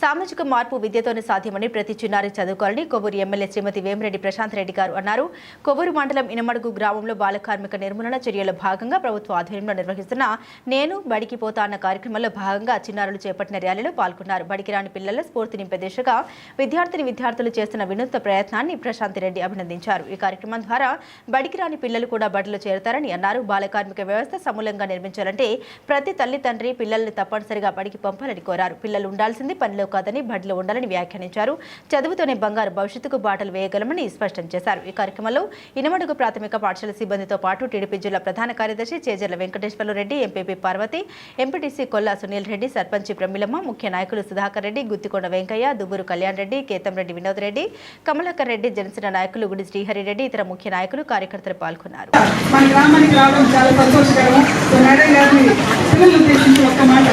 సామాజిక మార్పు విద్యతోనే సాధ్యమని ప్రతి చిన్నారి చదువుకోవాలని కొవ్వూరు ఎమ్మెల్యే శ్రీమతి వేమిరెడ్డి ప్రశాంత్ రెడ్డి గారు అన్నారు. కొవ్వూరు మండలం ఇనమడుగు గ్రామంలో బాల కార్మిక నిర్మూలన చర్యల భాగంగా ప్రభుత్వ ఆధ్వర్యంలో నిర్వహిస్తున్న నేను బడికి పోతా అన్న కార్యక్రమంలో భాగంగా చిన్నారులు చేపట్టిన ర్యాలీలో పాల్గొన్నారు. బడికి రాని పిల్లల స్ఫూర్తి నింపే దిశగా విద్యార్థిని విద్యార్థులు చేస్తున్న వినూత్న ప్రయత్నాన్ని ప్రశాంత్ రెడ్డి అభినందించారు. ఈ కార్యక్రమం ద్వారా బడికి రాని పిల్లలు కూడా బడిలో చేరతారని అన్నారు. బాల కార్మిక వ్యవస్థ సమూలంగా నిర్మించాలంటే ప్రతి తల్లి తండ్రి పిల్లల్ని తప్పనిసరిగా బడికి పంపాలని కోరారు. పిల్లలు ఉండాల్సింది పనిలో కాదని బడిలో ఉండాలని వ్యాఖ్యానించారు. చదువుతోనే బంగారు భవిష్యత్తుకు బాటలు వేయగలమని స్పష్టం చేశారు. ఈ కార్యక్రమంలో ఇనమడుగు ప్రాథమిక పాఠశాల సిబ్బందితో పాటు టీడీపీ జిల్లా ప్రధాన కార్యదర్శి చేజర్ల వెంకటేశ్వర రెడ్డి ఎంపీపీ పార్వతి ఎంపీటీసీ కొల్లా సునీల్ రెడ్డి సర్పంచి ప్రమిలమ్మ ముఖ్య నాయకులు సుధాకర్ రెడ్డి గుత్తికొండ వెంకయ్య దుబ్బూరు కళ్యాణ్ రెడ్డి కేతంరెడ్డి వినోద్ రెడ్డి కమలాకర్ రెడ్డి జనసేన నాయకులు గుడి శ్రీహరి రెడ్డి ఇతర ముఖ్య నాయకులు కార్యకర్తలు పాల్గొన్నారు. మన గ్రామానికి రావడం చాలా సంతోషకరం సో మేడం గారిని పిల్లలు ఉద్దేశించి ఒక్క మాట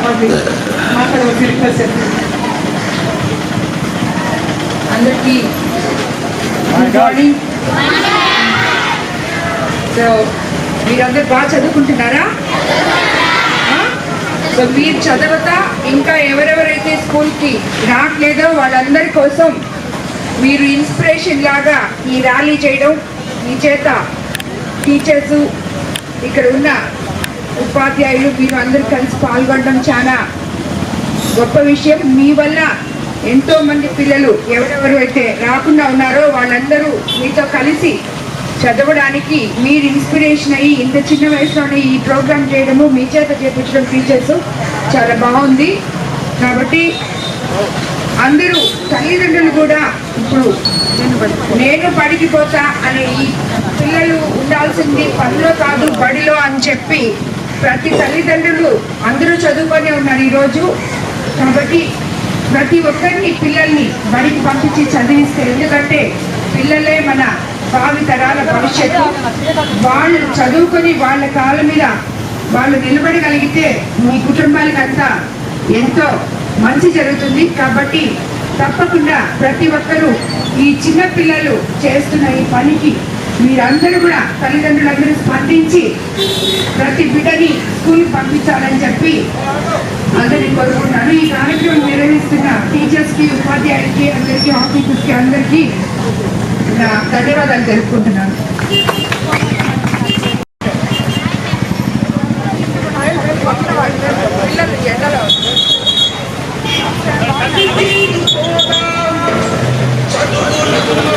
మాట్లాడవలసి రిక్వెస్ట్ చేస్తున్నాను అందరికీ గుడ్ మార్నింగ్ సో మీరందరూ బాగా చదువుకుంటున్నారా? సో మీరు చదవతా ఇంకా ఎవరెవరైతే స్కూల్కి రావట్లేదో వాళ్ళందరి కోసం మీరు ఇన్స్పిరేషన్ లాగా ఈ ర్యాలీ చేయడం మీ చేత టీచర్స్ ఇక్కడ ఉన్న ఉపాధ్యాయులు మీరు అందరూ కలిసి పాల్గొనడం చాలా గొప్ప విషయం. మీ వల్ల ఎంతో మంది పిల్లలు ఎవరెవరు అయితే రాకుండా ఉన్నారో వాళ్ళందరూ మీతో కలిసి చదవడానికి మీరు ఇన్స్పిరేషన్ అయ్యి ఇంత చిన్న వయసులోనే ఈ ప్రోగ్రామ్ చేయడము మీ చేత చేపించడం టీచర్స్ చాలా బాగుంది. కాబట్టి అందరూ తల్లిదండ్రులు కూడా ఇప్పుడు నేను బడికి పోతా అనే ఈ పిల్లలు ఉండాల్సింది పనిలో కాదు బడిలో అని చెప్పి ప్రతి తల్లిదండ్రులు అందరూ చదువుకొని ఉన్నారు ఈరోజు. కాబట్టి ప్రతి ఒక్కరిని పిల్లల్ని బడికి పంపించి చదివిస్తే. ఎందుకంటే పిల్లలే మన భావి తరాల భవిష్యత్తు. వాళ్ళు చదువుకొని వాళ్ళ కాళ్ళ మీద వాళ్ళు నిలబడగలిగితే మీ కుటుంబాలకంతా ఎంతో మంచి జరుగుతుంది. కాబట్టి తప్పకుండా ప్రతి ఒక్కరూ ఈ చిన్న పిల్లలు చేస్తున్న ఈ పనికి మీరందరూ కూడా తల్లిదండ్రులందరూ స్పందించి ప్రతి బిడ్డని స్కూల్కి పంపించాలని చెప్పి అందరినీ కోరుకుంటాను ఈ కార్యక్రమం నిర్వహిస్తున్న టీచర్స్కి ఉపాధ్యాయులకి అందరికీ ఆఫీసర్స్కి అందరికీ ధన్యవాదాలు తెలుపుకుంటున్నాను.